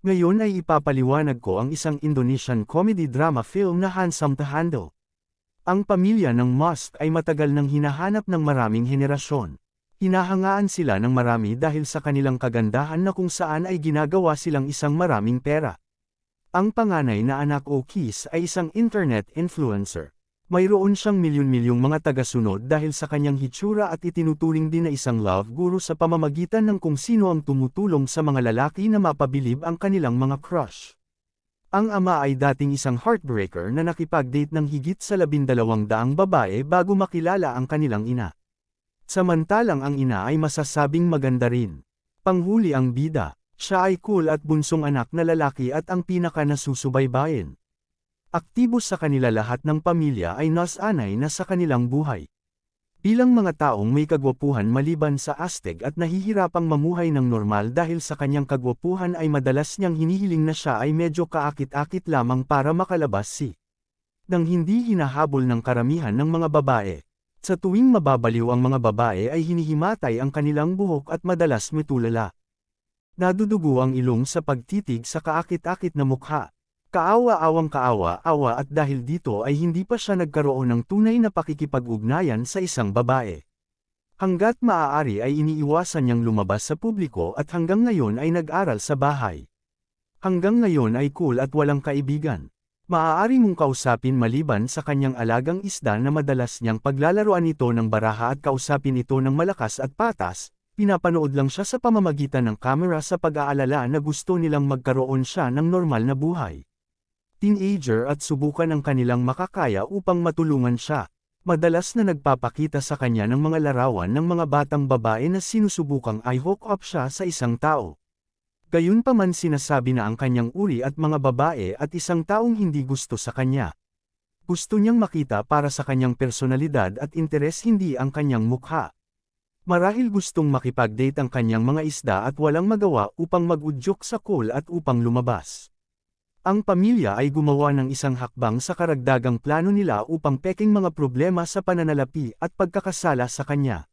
Ngayon ay ipapaliwanag ko ang isang Indonesian comedy drama film na Handsome to Handle. Ang pamilya ng Musk ay matagal nang hinahanap ng maraming henerasyon. Hinahangaan sila ng marami dahil sa kanilang kagandahan na kung saan ay ginagawa silang isang maraming pera. Ang panganay na anak o Keys ay isang internet influencer. Mayroon siyang milyon-milyong mga tagasunod dahil sa kanyang hitsura at itinuturing din na isang love guru sa pamamagitan ng kung sino ang tumutulong sa mga lalaki na mapabilib ang kanilang mga crush. Ang ama ay dating isang heartbreaker na nakipag-date ng higit sa labindalawang daang babae bago makilala ang kanilang ina. Samantalang ang ina ay masasabing maganda rin. Panghuli ang bida, siya ay cool at bunsong anak na lalaki at ang pinaka nasusubaybayin. Aktibo sa kanila lahat ng pamilya ay nasanay na sa kanilang buhay. Bilang mga taong may kagwapuhan maliban sa astig at nahihirapang mamuhay ng normal dahil sa kanyang kagwapuhan ay madalas niyang hinihiling na siya ay medyo kaakit-akit lamang para makalabas si. Nang hindi hinahabol ng karamihan ng mga babae. Sa tuwing mababaliw ang mga babae ay hinihimatay ang kanilang buhok at madalas mitulala. Nadudugo ang ilong sa pagtitig sa kaakit-akit na mukha. Kaawa-awang kaawa-awa at dahil dito ay hindi pa siya nagkaroon ng tunay na pakikipag-ugnayan sa isang babae. Hanggat maaari ay iniiwasan niyang lumabas sa publiko at hanggang ngayon ay nag-aral sa bahay. Hanggang ngayon ay cool at walang kaibigan. Maaari mong kausapin maliban sa kanyang alagang isda na madalas niyang paglalaroan ito ng baraha at kausapin ito ng malakas at patas, pinapanood lang siya sa pamamagitan ng kamera sa pag-aalala na gusto nilang magkaroon siya ng normal na buhay teenager at subukan ang kanilang makakaya upang matulungan siya. Madalas na nagpapakita sa kanya ng mga larawan ng mga batang babae na sinusubukang i-hook up siya sa isang tao. Gayunpaman sinasabi na ang kanyang uri at mga babae at isang taong hindi gusto sa kanya. Gusto niyang makita para sa kanyang personalidad at interes hindi ang kanyang mukha. Marahil gustong makipag-date ang kanyang mga isda at walang magawa upang mag-udyok sa cool at upang lumabas. Ang pamilya ay gumawa ng isang hakbang sa karagdagang plano nila upang peking mga problema sa pananalapi at pagkakasala sa kanya.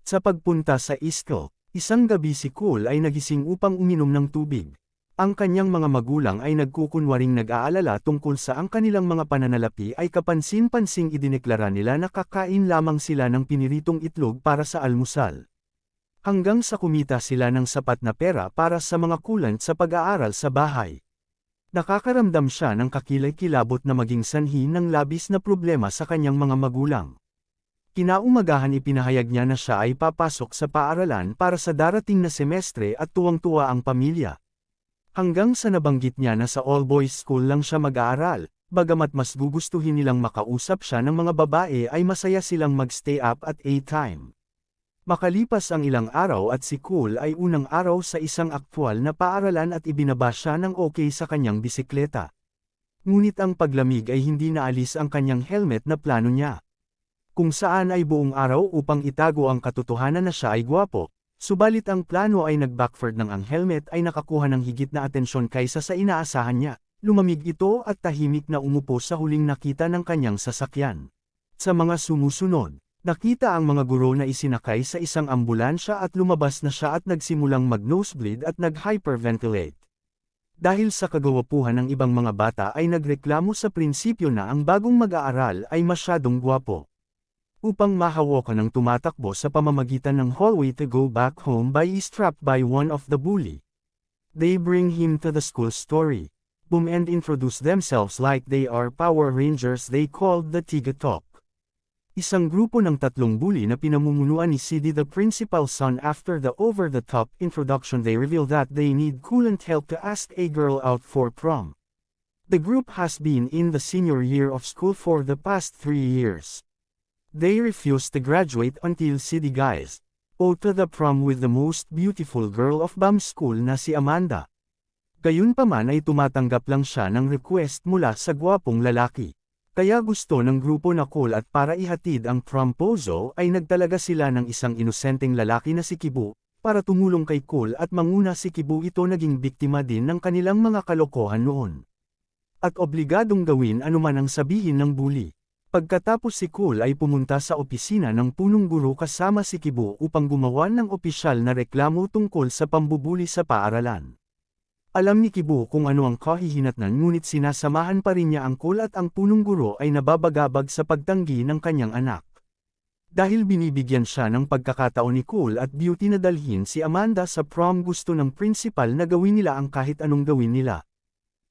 Sa pagpunta sa Isko, isang gabi si Cole ay nagising upang uminom ng tubig. Ang kanyang mga magulang ay nagkukunwaring nag-aalala tungkol sa ang kanilang mga pananalapi ay kapansin-pansing idineklara nila na kakain lamang sila ng piniritong itlog para sa almusal. Hanggang sa kumita sila ng sapat na pera para sa mga kulant sa pag-aaral sa bahay. Nakakaramdam siya ng kakilay-kilabot na maging sanhi ng labis na problema sa kanyang mga magulang. Kinaumagahan ipinahayag niya na siya ay papasok sa paaralan para sa darating na semestre at tuwang-tuwa ang pamilya. Hanggang sa nabanggit niya na sa all-boys school lang siya mag-aaral, bagamat mas gugustuhin nilang makausap siya ng mga babae ay masaya silang mag-stay up at A-time. Makalipas ang ilang araw at si Cool ay unang araw sa isang aktwal na paaralan at ibinaba siya ng okay sa kanyang bisikleta. Ngunit ang paglamig ay hindi naalis ang kanyang helmet na plano niya. Kung saan ay buong araw upang itago ang katotohanan na siya ay gwapo, subalit ang plano ay nag-backfired ng ang helmet ay nakakuha ng higit na atensyon kaysa sa inaasahan niya. Lumamig ito at tahimik na umupo sa huling nakita ng kanyang sasakyan. Sa mga sumusunod, Nakita ang mga guro na isinakay sa isang ambulansya at lumabas na siya at nagsimulang mag-nosebleed at nag-hyperventilate. Dahil sa kagawapuhan ng ibang mga bata ay nagreklamo sa prinsipyo na ang bagong mag-aaral ay masyadong gwapo. Upang mahawakan ng tumatakbo sa pamamagitan ng hallway to go back home by strapped by one of the bully. They bring him to the school story. Boom and introduce themselves like they are Power Rangers they called the Tiga. Isang grupo ng tatlong bully na pinamumunuan ni Siddy the principal's son after the over-the-top introduction they reveal that they need coolant help to ask a girl out for prom. The group has been in the senior year of school for the past three years. They refuse to graduate until Siddy guys. O to the prom with the most beautiful girl of BAM school na si Amanda. Gayunpaman ay tumatanggap lang siya ng request mula sa gwapong lalaki. Kaya gusto ng grupo na Cole at para ihatid ang promposo ay nagtalaga sila ng isang inosenteng lalaki na si Kibu, para tumulong kay Cole at manguna si Kibu ito naging biktima din ng kanilang mga kalokohan noon. At obligadong gawin anuman ang sabihin ng bully. Pagkatapos si Cole ay pumunta sa opisina ng punong guro kasama si Kibu upang gumawa ng opisyal na reklamo tungkol sa pambubuli sa paaralan. Alam ni Kibo kung ano ang kahihinatnan ngunit sinasamahan pa rin niya ang Cool at ang punong guro ay nababagabag sa pagtanggi ng kanyang anak. Dahil binibigyan siya ng pagkakataon ni Cool at Beauty na dalhin si Amanda sa prom gusto ng principal na gawin nila ang kahit anong gawin nila.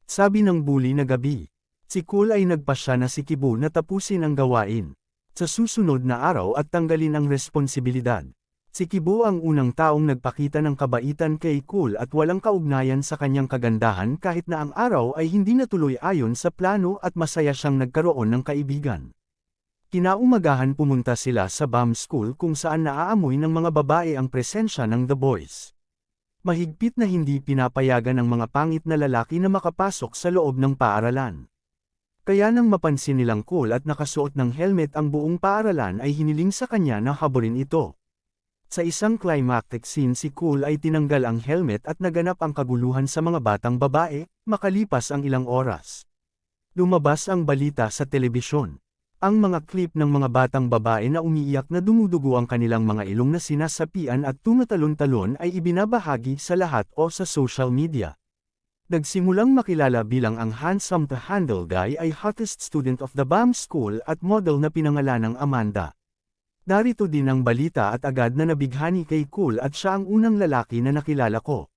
Sabi ng bully na gabi. Si Cool ay nagpasya na si Kibo na tapusin ang gawain. Sa susunod na araw at tanggalin ang responsibilidad. Si Kibo ang unang taong nagpakita ng kabaitan kay Cool at walang kaugnayan sa kanyang kagandahan kahit na ang araw ay hindi natuloy ayon sa plano at masaya siyang nagkaroon ng kaibigan. Kinaumagahan pumunta sila sa BAM School kung saan naaamoy ng mga babae ang presensya ng The Boys. Mahigpit na hindi pinapayagan ng mga pangit na lalaki na makapasok sa loob ng paaralan. Kaya nang mapansin nilang Cool at nakasuot ng helmet ang buong paaralan ay hiniling sa kanya na haburin ito. Sa isang climactic scene si Cool ay tinanggal ang helmet at naganap ang kaguluhan sa mga batang babae, makalipas ang ilang oras. Lumabas ang balita sa telebisyon. Ang mga clip ng mga batang babae na umiiyak na dumudugo ang kanilang mga ilong na sinasapian at tumatalon-talon ay ibinabahagi sa lahat o sa social media. Nagsimulang makilala bilang ang handsome to handle guy ay hottest student of the BAM school at model na pinangalanang Amanda. Narito din ang balita at agad na nabighani kay Cool at siya ang unang lalaki na nakilala ko.